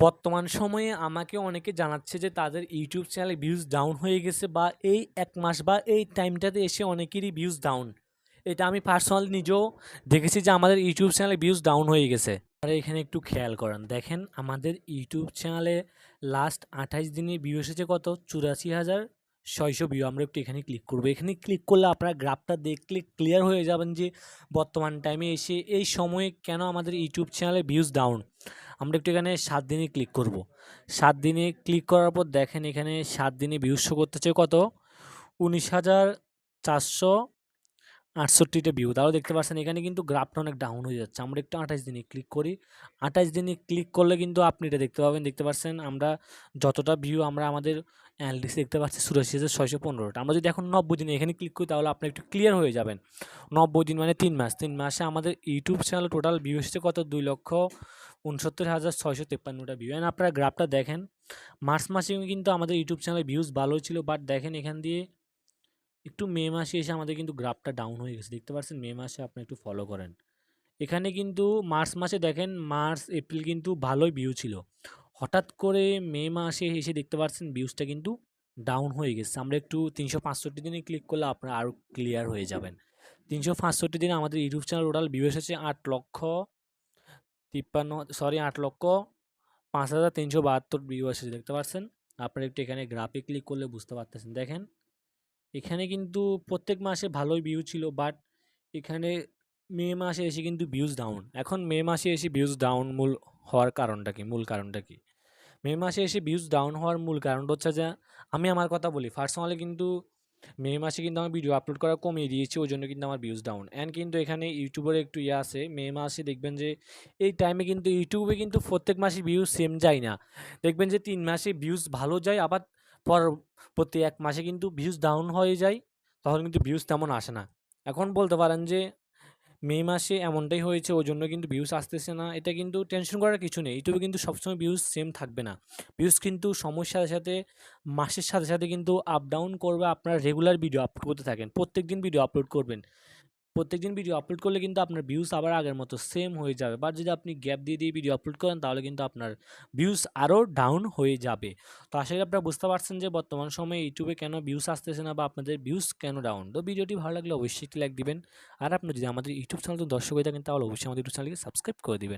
বর্তমান সময়ে আমাকে অনেকে জানাচ্ছে যে তাদের ইউটিউব চ্যানেলে ভিউজ ডাউন হয়ে গেছে বা এই এক মাস বা এই টাইমটাতে এসে অনেকেরই ভিউজ ডাউন এটা আমি পার্সোনাল নিজেও দেখেছি যে আমাদের ইউটিউব চ্যানেলে ভিউজ ডাউন হয়ে গেছে। আর এখানে একটু খেয়াল করেন। দেখেন, আমাদের ইউটিউব চ্যানেলে লাস্ট আঠাইশ দিনে ভিউ এসেছে কত? চুরাশি হাজার। ছয়শো ভিউ আমরা একটু এখানে ক্লিক করব। এখানে ক্লিক করলে আপনারা গ্রাফটা দেখলে ক্লিয়ার হয়ে যাবেন যে বর্তমান টাইমে এসে এই সময়ে কেন আমাদের ইউটিউব চ্যানেলে ভিউজ ডাউন আমরা একটু এখানে সাত দিনে ক্লিক করব। সাত দিনে ক্লিক করার পর দেখেন এখানে সাত দিনে ভিউজ শো করতে করতেছে কত? উনিশ হাজার চারশো আটষট্টিটা ভিউ তাও দেখতে পাচ্ছেন, এখানে কিন্তু গ্রাফটা অনেক ডাউন হয়ে যাচ্ছে। আমরা একটু আঠাশ দিনে ক্লিক করি। আঠাশ দিনে ক্লিক করলে কিন্তু আপনি এটা দেখতে পাবেন। দেখতে পাচ্ছেন, আমরা যতটা ভিউ আমরা আমাদের অ্যানালিটিক্স দেখতে পাচ্ছি চুরাশি হাজার ছয়শো পনেরোটা আমরা যদি এখন নব্বই দিনে এখানে ক্লিক করি, তাহলে আপনি একটু ক্লিয়ার হয়ে যাবেন। নব্বই দিন মানে তিন মাস। তিন মাসে আমাদের ইউটিউব চ্যানেল টোটাল ভিউ এসেছে কত? দুই লক্ষ উনসত্তর হাজার ছয়শো তেপ্পান্নটা ভিউ অ্যান্ড আপনারা গ্রাফটা দেখেন। মার্চ মাসে কিন্তু আমাদের ইউটিউব চ্যানেলে ভিউজ ভালোই ছিল। বাট দেখেন এখান দিয়ে একটু মে মাসে এসে আমাদের কিন্তু গ্রাফটা ডাউন হয়ে গেছে। দেখতে পাচ্ছেন মে মাসে আপনি একটু ফলো করেন। এখানে কিন্তু মার্চ মাসে দেখেন, মার্চ, এপ্রিল কিন্তু ভালোই ভিউ ছিল। হঠাৎ করে মে মাসে এসে দেখতে পাচ্ছেন ভিউজটা কিন্তু ডাউন হয়ে গেছে। আমরা একটু তিনশো পাঁচষট্টি দিনে ক্লিক করলে আপনারা আরও ক্লিয়ার হয়ে যাবেন। তিনশো পাঁচষট্টি দিনে আমাদের ইউটিউব চ্যানেল টোটাল ভিউ এসেছে আট লক্ষ তিপ্পান্ন সরি আট লক্ষ পাঁচ হাজার তিনশো বাহাত্তর ভিউ এসেছে। দেখতে পাচ্ছেন আপনারা একটু এখানে গ্রাফে ক্লিক করলে বুঝতে পারতেছেন। দেখেন এখানে কিন্তু প্রত্যেক মাসে ভালোই ভিউ ছিল বাট এখানে মে মাসে এসে কিন্তু ভিউজ ডাউন এখন মে মাসে এসে ভিউজ ডাউন মূল হওয়ার কারণটা কি? মূল কারণটা কি? মে মাসে এসে ভিউজ ডাউন হওয়ার মূল কারণটা হচ্ছে যে, আমি আমার কথা বলি পার্সোনালি কিন্তু মে মাসে কিন্তু আমার ভিডিও আপলোড করা কমিয়ে দিয়েছি ওই জন্য কিন্তু আমার ভিউজ ডাউন অ্যান্ড কিন্তু এখানে ইউটিউবের একটু ইয়ে আছে, মে মাসে দেখবেন যে, এই টাইমে কিন্তু, ইউটিউবে কিন্তু প্রত্যেক মাসে ভিউজ সেম যায় না। দেখবেন যে তিন মাসে ভিউজ ভালো যায়, আবার পর প্রতি এক মাসে কিন্তু ভিউজ ডাউন হয়ে যায়, তখন কিন্তু ভিউজ তেমন আসে না। এখন বলতে পারেন যে, মে মাসে এমনটাই হয়েছে, ওই জন্য কিন্তু ভিউজ আসতেছে না। এটা কিন্তু টেনশন করার কিছু নেই ইউটিউবে কিন্তু সবসময় ভিউজ সেম থাকবে না। ভিউজ কিন্তু সময়ের সাথে সাথে, মাসের সাথে সাথে কিন্তু আপ ডাউন করবে, আপনারা রেগুলার ভিডিও আপলোড করতে থাকেন প্রত্যেক দিন ভিডিও আপলোড করবেন। প্রত্যেক দিন ভিডিও আপলোড করলে কিন্তু আপনার ভিউজ আবার আগের মতো সেম হয়ে যাবে। বা যদি আপনি গ্যাপ দিয়ে দিয়ে ভিডিও আপলোড করেন, তাহলে কিন্তু আপনার ভিউস আরও ডাউন হয়ে যাবে। তো আশা করি আপনারা বুঝতে পারছেন যে বর্তমান সময়ে ইউটিউবে কেন ভিউস আসতেছে না বা আপনাদের ভিউজ কেন ডাউন তো ভিডিওটি ভালো লাগলে অবশ্যই লাইক দিবেন। আর আপনি যদি আমাদের ইউটিউব চ্যানেল দর্শক হয়ে থাকেন, তাহলে অবশ্যই আমাদের ইউটিউব চ্যানেলকে সাবস্ক্রাইব করে দিবেন।